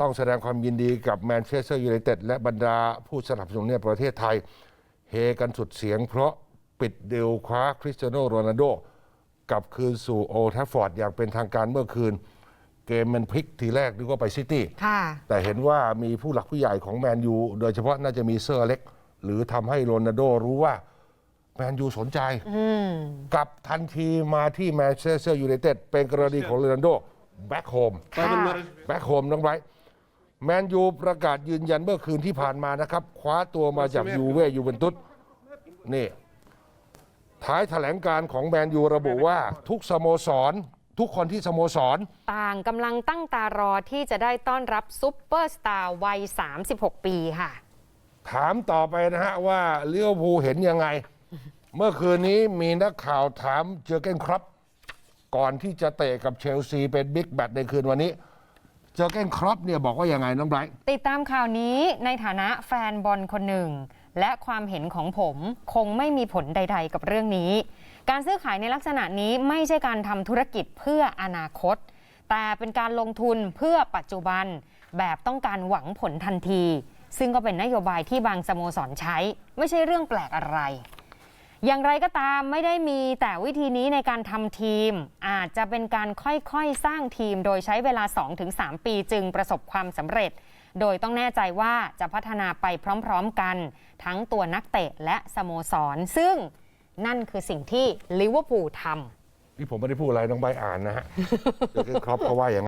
ต้องแสดงความยินดีกับแมนเชสเตอร์ยูไนเต็ดและบรรดาผู้สนับสนุนในประเทศไทย เฮกันสุดเสียงเพราะปิดเดลคว้าคริสเตียโนโรนัลโดกลับคืนสู่โอลด์แทัฟฟอร์ดอย่างเป็นทางการเมื่อคืน เกมมันพลิกทีแรกนึกว่าไปซิตี้ค่ะแต่เห็นว่ามีผู้หลักผู้ใหญ่ของแมนยูโดยเฉพาะน่าจะมีเซอร์เล็ก หรือทำให้โรนัลโดรู้ว่าแมนยูสนใจกลับทันทีมาที่แมนเชสเตอร์ยูไนเต็ดเป็นกรณีของโรนัลโด แบ็คโฮมค่ะ แบ็คโฮมน้องไบรท์แมนยูประกาศยืนยันเมื่อคืนที่ผ่านมานะครับ คว้าตัวมาจากยูเวยูเวนตุสนี่ ท้ายแถลงการของแมนยูระบุว่า ทุกสโมสร ทุกคนที่สโมสร ต่างกำลังตั้งตารอที่จะได้ต้อนรับซุปเปอร์สตาร์วัย 36 ปีค่ะ ถามต่อไปนะฮะว่าเลี้ยวภูลเห็นยังไง เมื่อคืนนี้มีนักข่าวถามเจอเกนครับ ก่อนที่จะเตะกับเชลซีเป็นบิ๊กแบตในคืนวันนี้ เจอเกนครับเนี่ยบอกว่ายังไงน้องไบรท์ติดตามข่าวนี้ในฐานะแฟนบอลคนหนึ่ง และความเห็นของผมคงไม่มีผลใด ๆ กับเรื่องนี้ การซื้อขายในลักษณะนี้ไม่ใช่การทำธุรกิจเพื่ออนาคต แต่เป็นการลงทุนเพื่อปัจจุบัน แบบต้องการหวังผลทันที ซึ่งก็เป็นนโยบายที่บางสโมสรใช้ ไม่ใช่เรื่องแปลกอะไร อย่างไรก็ตามไม่ได้มีแต่วิธีนี้ในการทำทีม อาจจะเป็นการค่อยๆ สร้างทีม โดยใช้เวลา 2-3 ปีจึงประสบความสำเร็จ โดยต้องแน่ใจว่าจะพัฒนาไปพร้อมๆกัน ทั้งตัวนักเตะและสโมสร ซึ่งนั่นคือสิ่งที่ลิเวอร์พูลทำ นี่ผมไม่ได้พูดอะไรน้องไบอ่านนะฮะเจอเกนครับเขาว่าอย่าง